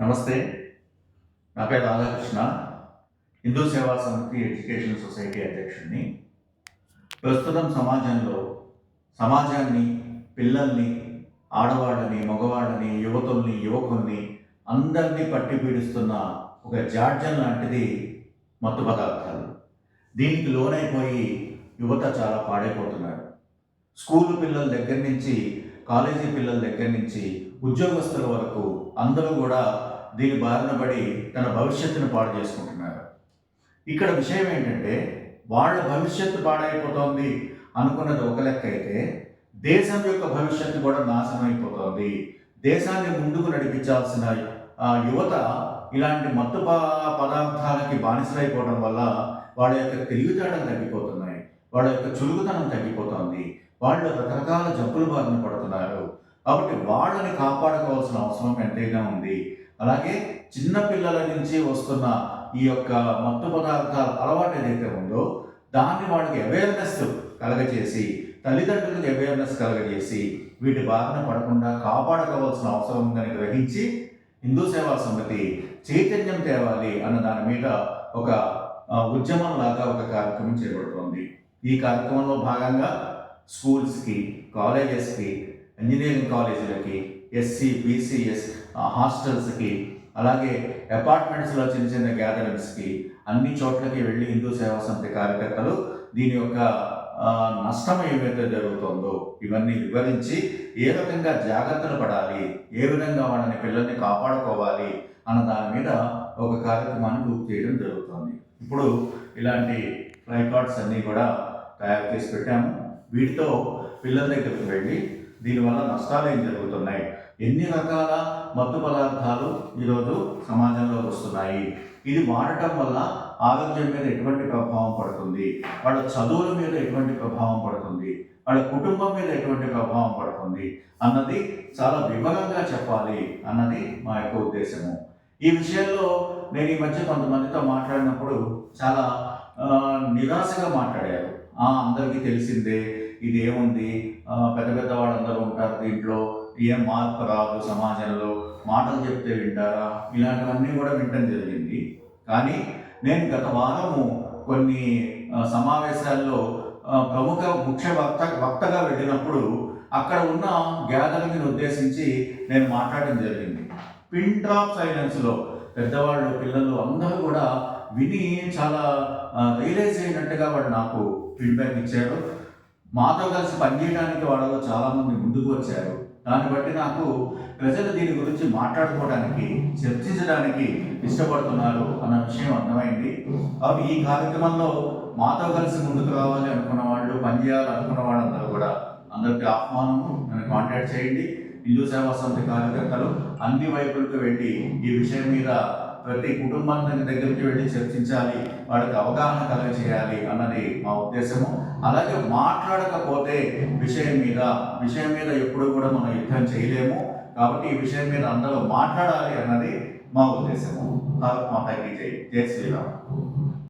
నమస్తే. నా పేరు రాధాకృష్ణ. హిందూ సేవా సమితి ఎడ్యుకేషన్ సొసైటీ అధ్యక్షుడిని. ప్రస్తుతం సమాజంలో సమాజాన్ని పిల్లల్ని ఆడవాళ్ళని మగవాళ్ళని యువతుల్ని యువకుల్ని అందరినీ పట్టి పీడిస్తున్న ఒక జాడ్యం లాంటిది మత్తు పదార్థాలు. దీనికి లోనైపోయి యువత చాలా పాడైపోతున్నారు. స్కూల్ పిల్లల దగ్గర నుంచి కాలేజీ పిల్లల దగ్గర నుంచి ఉద్యోగస్తుల వరకు అందరూ కూడా దీని బారిన పడి తన భవిష్యత్తును పాడు చేసుకుంటున్నారు. ఇక్కడ విషయం ఏంటంటే వాళ్ళ భవిష్యత్తు పాడైపోతోంది అనుకున్నది ఒక లెక్క అయితే దేశం యొక్క భవిష్యత్తు కూడా నాశనం అయిపోతోంది దేశాన్ని ముందుకు నడిపించాల్సిన ఆ, యువత ఇలాంటి మత్తు పదార్థాలకి బానిసలైపోవడం వల్ల వాళ్ళ యొక్క తెలివితేటలు తగ్గిపోతున్నాయి. వాళ్ళ యొక్క చురుకుతనం తగ్గిపోతోంది. వాళ్ళు రకరకాల జబ్బులు బారిన పడుతున్నారు. కాబట్టి వాళ్ళని కాపాడుకోవాల్సిన అవసరం ఎంతైనా ఉంది. అలాగే చిన్న పిల్లల నుంచి వస్తున్న ఈ యొక్క మత్తు పదార్థాల అలవాటు ఏదైతే ఉందో దాన్ని వాళ్ళకి అవేర్నెస్ కలగజేసి తల్లిదండ్రులకు అవేర్నెస్ కలగజేసి వీటి బాధన పడకుండా కాపాడుకోవాల్సిన అవసరం ఉందని గ్రహించి హిందూ సేవా సమితి చైతన్యం తేవాలి అన్న దాని మీద ఒక ఉద్యమం లాగా ఒక కార్యక్రమం చేపడుతోంది. ఈ కార్యక్రమంలో భాగంగా స్కూల్స్కి కాలేజెస్కి ఇంజనీరింగ్ కాలేజీలకి ఎస్సీ బీసీ ఎస్ హాస్టల్స్కి అలాగే అపార్ట్మెంట్స్లో చిన్న చిన్న గ్యాదరింగ్స్కి అన్ని చోట్లకి వెళ్ళి హిందూ సేవా సమితి కార్యకర్తలు దీని యొక్క నష్టం ఏమైతే జరుగుతుందో ఇవన్నీ వివరించి ఏ రకంగా జాగ్రత్తలు పడాలి ఏ విధంగా వాళ్ళని పిల్లల్ని కాపాడుకోవాలి అన్న దాని మీద ఒక కార్యక్రమాన్ని పూర్తి చేయడం జరుగుతుంది. ఇప్పుడు ఇలాంటి ఫ్లై కార్డ్స్ అన్నీ కూడా తయారు చేసి పెట్టాము. వీటితో పిల్లల దగ్గరికి వెళ్ళి దీనివల్ల నష్టాలు ఏం జరుగుతున్నాయి? ఎన్ని రకాల మత్తు పదార్థాలు ఈరోజు సమాజంలోకి వస్తున్నాయి? ఇది వాడటం వల్ల ఆరోగ్యం మీద ఎటువంటి ప్రభావం పడుతుంది? వాళ్ళ చదువుల మీద ఎటువంటి ప్రభావం పడుతుంది? వాళ్ళ కుటుంబం మీద ఎటువంటి ప్రభావం పడుతుంది? అన్నది చాలా వివరంగా చెప్పాలి అన్నది మా యొక్క ఉద్దేశము. ఈ విషయంలో నేను ఈ మధ్య కొంతమందితో మాట్లాడినప్పుడు చాలా నిరాశగా మాట్లాడారు. ఆ, అందరికీ తెలిసిందే ఇది ఏముంది పెద్ద పెద్ద వాళ్ళందరూ ఉంటారు దీంట్లో. ఏం మార్పు రాదు సమాజంలో. మాటలు చెప్తే వింటారా? ఇలాంటివన్నీ కూడా వినటం జరిగింది. కానీ నేను గత వారము కొన్ని సమావేశాల్లో ప్రముఖ ముఖ్య వక్త వక్తగా వెళ్ళినప్పుడు అక్కడ ఉన్న గ్యాదరింగ్ని ఉద్దేశించి నేను మాట్లాడడం జరిగింది. పిన్ డ్రాప్ సైలెన్స్లో పెద్దవాళ్ళు పిల్లలు అందరూ కూడా విని చాలా రియలైజ్ అయినట్టుగా వాడు నాకు ఫీడ్బ్యాక్ ఇచ్చాడు మాతో కలిసి పనిచేయడానికి వాళ్ళలో చాలామంది ముందుకు వచ్చారు. దాన్ని బట్టి నాకు ప్రజలు దీని గురించి మాట్లాడుకోవడానికి చర్చించడానికి ఇష్టపడుతున్నారు అన్న విషయం అర్థమైంది. అవి ఈ కార్యక్రమంలో మాతో కలిసి ముందుకు రావాలి అనుకున్న వాళ్ళు పనిచేయాలనుకున్న వాళ్ళందరూ కూడా అందరికీ ఆహ్వానము. నన్ను కాంటాక్ట్ చేయండి. హిందూ సేవా సమితి కార్యకర్తలు అన్ని వైపులకు వెళ్ళి ఈ విషయం మీద ప్రతి కుటుంబం దగ్గరికి వెళ్ళి చర్చించాలి వాళ్ళకి అవగాహన కలగజేయాలి అన్నది మా ఉద్దేశము. అలాగే మాట్లాడకపోతే విషయం మీద విషయం మీద ఎప్పుడు కూడా మనం యుద్ధం చేయలేము. కాబట్టి ఈ విషయం మీద అందరూ మాట్లాడాలి అన్నది మా ఉద్దేశము. భారత్ మాతాకి జయ జై శ్రీరామ్.